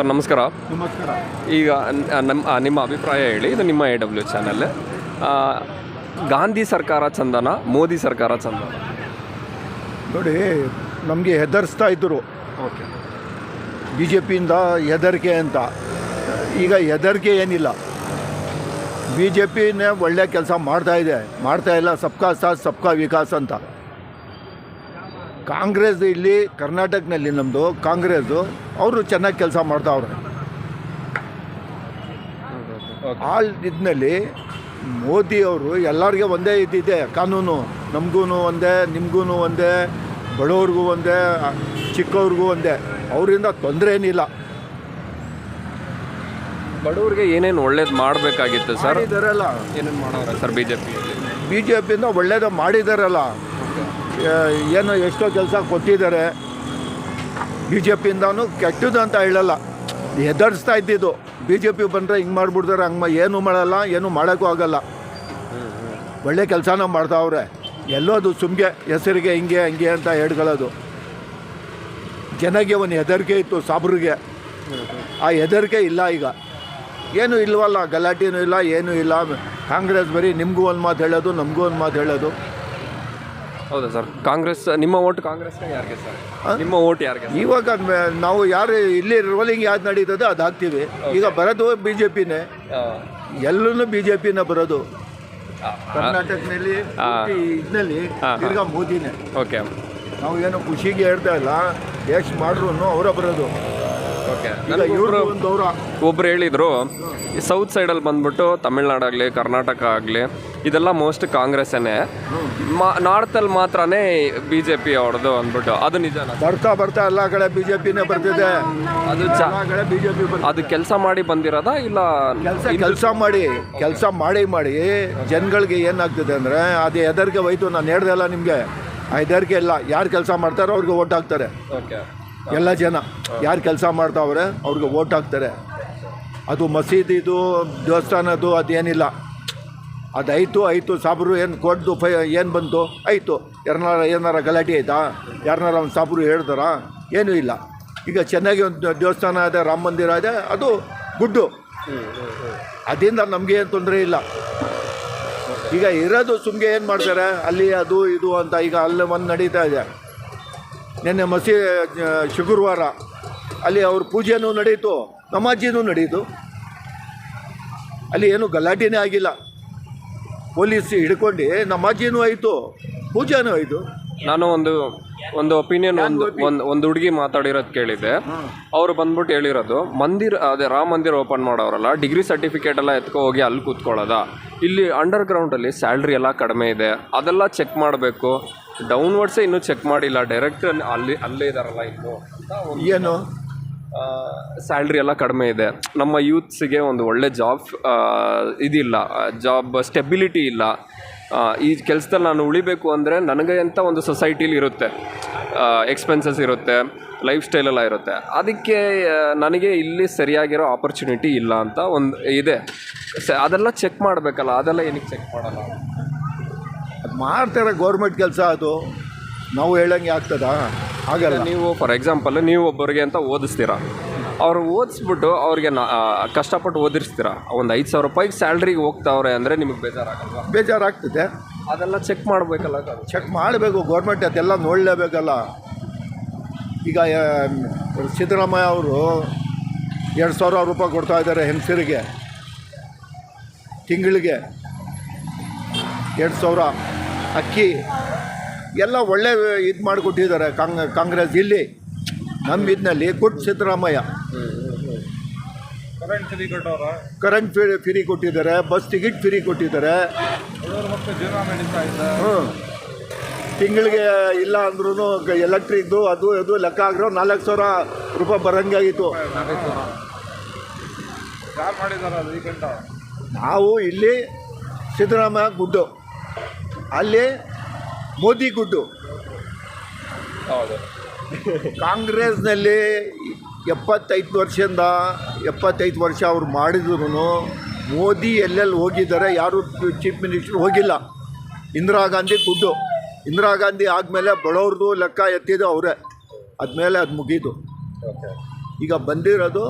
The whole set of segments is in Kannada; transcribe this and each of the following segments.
ಸರ್ ನಮಸ್ಕಾರ. ನಮಸ್ಕಾರ. ಈಗ ನಮ್ಮ ನಿಮ್ಮ ಅಭಿಪ್ರಾಯ ಹೇಳಿ ಇದು ನಿಮ್ಮ ಎ ಡಬ್ಲ್ಯೂ ಚಾನಲ್ ಗಾಂಧಿ ಸರ್ಕಾರ ಚಂದನ ಮೋದಿ ಸರ್ಕಾರ ಚಂದನ? ನೋಡಿ ನಮಗೆ ಹೆದರ್ಸ್ತಾ ಇದ್ದರು. ಓಕೆ. ಬಿ ಜೆ ಪಿಯಿಂದ ಹೆದರಿಕೆ ಅಂತ. ಈಗ ಹೆದರಿಕೆ ಏನಿಲ್ಲ. ಬಿ ಜೆ ಪಿನೇ ಒಳ್ಳೆ ಕೆಲಸ ಮಾಡ್ತಾ ಇದೆ. ಮಾಡ್ತಾ ಇಲ್ಲ ಸಬ್ಕಾ ಸಾಥ್ ಸಬ್ಕಾ ವಿಕಾಸ್ ಅಂತ. ಕಾಂಗ್ರೆಸ್ ಇಲ್ಲಿ ಕರ್ನಾಟಕನಲ್ಲಿ ನಮ್ಮದು ಕಾಂಗ್ರೆಸ್ಸು ಅವರು ಚೆನ್ನಾಗಿ ಕೆಲಸ ಮಾಡ್ತಾವ್ರೆ ಆಲ್ ಇದ್ನಲ್ಲಿ ಮೋದಿ ಅವರು ಎಲ್ಲರಿಗೆ ಒಂದೇ ಇದ್ದಿದೆ ಕಾನೂನು. ನಮಗೂ ಒಂದೇ ನಿಮಗೂ ಒಂದೇ ಬಡವ್ರಿಗೂ ಒಂದೇ ಚಿಕ್ಕವ್ರಿಗೂ ಒಂದೇ. ಅವರಿಂದ ತೊಂದರೆ ಏನಿಲ್ಲ. ಬಡವ್ರಿಗೆ ಏನೇನು ಒಳ್ಳೇದು ಮಾಡಬೇಕಾಗಿತ್ತು ಸರ್? ಇದಾರಲ್ಲ ಏನೇನು ಮಾಡೋರೆ sir B J P B J ಪಿಯಿಂದ ಒಳ್ಳೇದು ಮಾಡಿದಾರಲ್ಲ. ಏನು ಎಷ್ಟೋ ಕೆಲಸ ಕೊಟ್ಟಿದ್ದಾರೆ. ಬಿ ಜೆ ಪಿಯಿಂದನೂ ಕೆಟ್ಟದ್ದು ಅಂತ ಹೇಳಲ್ಲ. ಹೆದರ್ಸ್ತಾ ಇದ್ದಿದ್ದು. ಬಿ ಜೆ ಪಿ ಬಂದರೆ ಹಿಂಗೆ ಮಾಡಿಬಿಡ್ತಾರೆ. ಹಂಗೆ ಏನು ಮಾಡಲ್ಲ, ಏನು ಮಾಡೋಕ್ಕೂ ಆಗಲ್ಲ. ಒಳ್ಳೆ ಕೆಲಸನ ಮಾಡ್ತಾವ್ರೆ. ಎಲ್ಲೋದು ಸುಮ್ಗೆ, ಹೆಸರಿಗೆ ಹಿಂಗೆ, ಹಂಗೆ ಅಂತ ಹೇಳ್ಕೊಳ್ಳೋದು. ಜನಗೆ ಒಂದು ಹೆದರಿಕೆ ಇತ್ತು ಸಾಬ್ರಿಗೆ. ಆ ಹೆದರಿಕೆ ಇಲ್ಲ ಈಗ. ಏನು ಇಲ್ವಲ್ಲ, ಗಲಾಟೆನೂ ಇಲ್ಲ, ಏನೂ ಇಲ್ಲ. ಕಾಂಗ್ರೆಸ್ ಬರೀ ನಿಮಗೂ ಒಂದು ಮಾತು ಹೇಳೋದು, ನಮಗೂ ಒಂದು ಮಾತು ಹೇಳೋದು. ಹೌದಾ ಸರ್? ಕಾಂಗ್ರೆಸ್ ನಿಮ್ಮ ಓಟ್ ಕಾಂಗ್ರೆಸ್ ಯಾರಿಗೆ ಸರ್? ನಿಮ್ಮ ಓಟ್ ಯಾರಿಗೆ ಇವಾಗ ಮ- ನಾವು ಯಾರು ಇಲ್ಲಿ ರೋಲಿಂಗ್ ಯಾವ್ದು ನಡೀತದೆ ಅದು ಹಾಕ್ತೀವಿ. ಈಗ ಬರೋದು ಬಿ ಜೆ ಪಿನೇ ಎಲ್ಲೂ ಬಿ ಜೆ ಪಿನೇ ಬರೋದು ಕರ್ನಾಟಕದಲ್ಲಿ ಇದರಲ್ಲಿ ತಿರ್ಗಾ ಮೋದಿನೇ. ಓಕೆ ನಾವು ಏನು ಖುಷಿಗೆ ಹೇಳ್ತಾ ಇಲ್ಲ. ಎಷ್ಟು ಮಾಡ್ರು ಅವರ ಬರೋದು. ಓಕೆ ಈಗ ಇವರು ಒಂದು ಅವರ ಒಬ್ರು ಹೇಳಿದ್ರು ಸೌತ್ ಸೈಡಲ್ಲಿ ಬಂದ್ಬಿಟ್ಟು ತಮಿಳ್ನಾಡಾಗಲಿ ಕರ್ನಾಟಕ ಆಗಲಿ ಇದೆಲ್ಲ ಮೋಸ್ಟ್ ಕಾಂಗ್ರೆಸ್ಸೇ ಮಾ ನಾರ್ತಲ್ಲಿ ಮಾತ್ರನೇ ಬಿ ಜೆ ಪಿ ಅವ್ರದ್ದು ಅಂದ್ಬಿಟ್ಟು. ಅದು ನಿಜನಾ ಬರ್ತಾ ಬರ್ತಾ ಎಲ್ಲ ಕಡೆ ಬಿ ಜೆ ಪಿನೇ ಬರ್ತಿದೆ. ಅದು ಚ ಕಡೆ ಬಿ ಜೆ ಪಿ ಅದು ಕೆಲಸ ಮಾಡಿ ಬಂದಿರೋದಾ ಇಲ್ಲ ಕೆಲಸ ಕೆಲಸ ಮಾಡಿ ಕೆಲಸ ಮಾಡಿ ಮಾಡಿ ಜನಗಳಿಗೆ ಏನಾಗ್ತದೆ ಅಂದರೆ ಅದು ಹೆದರಿಕೆ ಹೋಯ್ತು. ನಾನು ಹೇಳ್ದಲ್ಲ ನಿಮಗೆ. ಆ ಹೆದರಿಕೆ ಇಲ್ಲ. ಯಾರು ಕೆಲಸ ಮಾಡ್ತಾರೋ ಅವ್ರಿಗೆ ಓಟ್ ಹಾಕ್ತಾರೆ. ಎಲ್ಲ ಜನ. ಯಾರು ಕೆಲಸ ಮಾಡ್ತಾವ್ರೆ ಅವ್ರಿಗೆ ಓಟ್ ಹಾಕ್ತಾರೆ. ಅದು ಮಸೀದಿದು ದೇವಸ್ಥಾನದ್ದು ಅದೇನಿಲ್ಲ. ಅದು ಆಯಿತು, ಸಾಬ್ರು ಏನು ಕೊಡ್ದು, ಫೈ, ಏನು ಬಂತು? ಆಯಿತು, ಯಾರನ್ನಾರ, ಏನಾರ ಗಲಾಟೆ ಆಯ್ತಾ? ಯಾರನ್ನಾರ ಒಂದು ಸಾಬ್ರು ಹೇಳ್ತಾರ? ಏನೂ ಇಲ್ಲ. ಈಗ ಚೆನ್ನಾಗಿ ಒಂದು ದೇವಸ್ಥಾನ ಇದೆ, ರಾಮ ಮಂದಿರ ಇದೆ, ಅದು ಗುಡ್ಡು. ಅದರಿಂದ ಏನು ತೊಂದರೆ ಇಲ್ಲ. ಈಗ ಇರೋದು ಸುಮ್ಗೆ ಏನು ಮಾಡ್ತಾರೆ? ಅಲ್ಲಿ ಅದು ಇದು ಅಂತ ಈಗ ಅಲ್ಲಿ ಒಂದು ನಡೀತಾ ಇದೆ. ನಿನ್ನೆ ಮಸಿ ಶುಕ್ರವಾರ ಅಲ್ಲಿ ಅವ್ರ ಪೂಜೆನೂ ನಡೀತು, ನಮಾಜಿನೂ ನಡೀತು. ಅಲ್ಲಿ ಏನು ಗಲಾಟೆನೇ ಆಗಿಲ್ಲ. ಪೊಲೀಸ್ ಹಿಡ್ಕೊಂಡು ನಮ್ಮ ಅಜ್ಜಿನೂ ಆಯಿತು ಪೂಜಾನೂ ಆಯಿತು. ನಾನು ಒಂದು ಒಂದು ಒಪಿನಿಯನ್ ಒಂದು ಒಂದು ಒಂದು ಹುಡುಗಿ ಮಾತಾಡಿರೋದು ಕೇಳಿದ್ದೆ. ಅವರು ಬಂದ್ಬಿಟ್ಟು ಹೇಳಿರೋದು ಮಂದಿರ ಅದೇ ರಾಮ ಮಂದಿರ ಓಪನ್ ಮಾಡೋರಲ್ಲ ಡಿಗ್ರಿ ಸರ್ಟಿಫಿಕೇಟ್ ಎಲ್ಲ ಎತ್ಕೊ ಹೋಗಿ ಅಲ್ಲಿ ಕೂತ್ಕೊಳ್ಳೋದ? ಇಲ್ಲಿ ಅಂಡರ್ ಗ್ರೌಂಡಲ್ಲಿ ಸ್ಯಾಲ್ರಿ ಎಲ್ಲ ಕಡಿಮೆ ಇದೆ ಅದೆಲ್ಲ ಚೆಕ್ ಮಾಡಬೇಕು. ಡೌನ್ವರ್ಡ್ಸೇ ಇನ್ನೂ ಚೆಕ್ ಮಾಡಿಲ್ಲ ಡೈರೆಕ್ಟ್ ಅಲ್ಲಿ ಅಲ್ಲೇ ಇದಾರಲ್ಲ ಇನ್ನು ಏನು? ಸ್ಯಾಲ್ರಿ ಎಲ್ಲ ಕಡಿಮೆ ಇದೆ. ನಮ್ಮ ಯೂತ್ಸಿಗೆ ಒಂದು ಒಳ್ಳೆ ಜಾಬ್ ಇದಿಲ್ಲ. ಜಾಬ್ ಸ್ಟೆಬಿಲಿಟಿ ಇಲ್ಲ. ಈ ಕೆಲಸದಲ್ಲಿ ನಾನು ಉಳಿಬೇಕು ಅಂದರೆ ನನಗೆ ಅಂತ ಒಂದು ಸೊಸೈಟಿಲಿ ಇರುತ್ತೆ. ಎಕ್ಸ್ಪೆನ್ಸಸ್ ಇರುತ್ತೆ ಲೈಫ್ ಸ್ಟೈಲ್ ಎಲ್ಲ ಇರುತ್ತೆ. ಅದಕ್ಕೆ ನನಗೆ ಇಲ್ಲಿ ಸರಿಯಾಗಿರೋ ಆಪರ್ಚುನಿಟಿ ಇಲ್ಲ ಅಂತ ಒಂದು ಇದೆ. ಅದೆಲ್ಲ ಚೆಕ್ ಮಾಡಬೇಕಲ್ಲ, ಅದೆಲ್ಲ ಏನಕ್ಕೆ ಚೆಕ್ ಮಾಡಲ್ಲ? ಅದು ಮಾಡ್ತಾರೆ ಗೌರ್ಮೆಂಟ್ ಕೆಲಸ ಅದು. ನಾವು ಹೇಳಂಗೆ ಆಗ್ತದಾ? ಆಗಲ್ಲ ನೀವು ಫಾರ್ ಎಕ್ಸಾಂಪಲ್ ನೀವು ಒಬ್ಬರಿಗೆ ಅಂತ ಓದಿಸ್ತೀರಾ? ಅವ್ರು ಓದಿಸ್ಬಿಟ್ಟು ಅವ್ರಿಗೆ ನಾ- ಆ, ಕಷ್ಟಪಟ್ಟು ಓದಿಸ್ತೀರಾ ಒಂದು ಐದು ಸಾವಿರ ರೂಪಾಯಿಗೆ ಸ್ಯಾಲ್ರಿಗೆ ಹೋಗ್ತಾವ್ರೆ ಅಂದರೆ ನಿಮಗೆ ಬೇಜಾರಾಗಲ್ವಾ? ಬೇಜಾರಾಗ್ತದೆ. ಅದೆಲ್ಲ ಚೆಕ್ ಮಾಡಬೇಕಲ್ಲ ಚೆಕ್ ಮಾಡಬೇಕು ಗೌರ್ಮೆಂಟ್ ಅದೆಲ್ಲ ನೋಡಲೇಬೇಕಲ್ಲ. ಈಗ ಆ, ಸಿದ್ದರಾಮಯ್ಯ ಅವರು ಎರಡು ಸಾವಿರ ರೂಪಾಯಿ ಕೊಡ್ತಾ ಇದ್ದಾರೆ ಹೆಂಗಸರಿಗೆ. ತಿಂಗಳಿಗೆ. ಎರಡು ಸಾವಿರ. ಅಕ್ಕಿ. ಎಲ್ಲ ಒಳ್ಳೆ ಇದು ಮಾಡಿಕೊಟ್ಟಿದ್ದಾರೆ ಕಾಂಗ್ ಕಾಂಗ್ರೆಸ್ ಇಲ್ಲಿ. ನಮ್ಮ ಇದ್ನಲ್ಲಿ good Siddaramaiah. Current free free ಕೊಟ್ಟಿದ್ದಾರೆ ಬಸ್ ಟಿಕೆಟ್ ಫ್ರೀ ಕೊಟ್ಟಿದ್ದಾರೆ. ಹ್ಞೂ ತಿಂಗಳಿಗೆ ಇಲ್ಲ ಅಂದ್ರೂ ಎಲೆಕ್ಟ್ರಿಕ್ದು ಅದು ಅದು ಲೆಕ್ಕ ಆಗಿರೋ ನಾಲ್ಕು ಸಾವಿರ ರೂಪಾಯಿ ಬರಂಗಾಗಿತ್ತು ನಾವು ಇಲ್ಲಿ ಸಿದ್ದರಾಮಯ್ಯ ಗುಡ್ಡು. ಅಲ್ಲಿ ಮೋದಿ ಗುಡ್ಡು. ಹೌದು. ಕಾಂಗ್ರೆಸ್ನಲ್ಲಿ ಎಪ್ಪತ್ತೈದು ವರ್ಷದಿಂದ ಎಪ್ಪತ್ತೈದು ವರ್ಷ ಅವ್ರು ಮಾಡಿದ್ರು ಮೋದಿ ಎಲ್ಲೆಲ್ಲಿ ಹೋಗಿದ್ದಾರೆ ಯಾರು ಚೀಫ್ ಮಿನಿಸ್ಟರ್ ಹೋಗಿಲ್ಲ. ಇಂದಿರಾ ಗಾಂಧಿ ಗುಡ್ಡು. ಇಂದಿರಾ ಗಾಂಧಿ ಆದಮೇಲೆ ಬಡವ್ರದ್ದು ಲೆಕ್ಕ ಎತ್ತಿದ್ದು ಅವರೇ. ಆದಮೇಲೆ ಅದು ಮುಗೀತು. ಈಗ ಬಂದಿರೋದು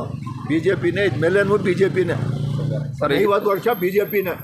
ಬಿ ಜೆ ಪಿನೇ ಇದ್ಮೇಲೇನು ಬಿ ಜೆ ಪಿನೇ ಸರ್. ಐವತ್ತು ವರ್ಷ ಬಿ ಜೆ ಪಿನೇ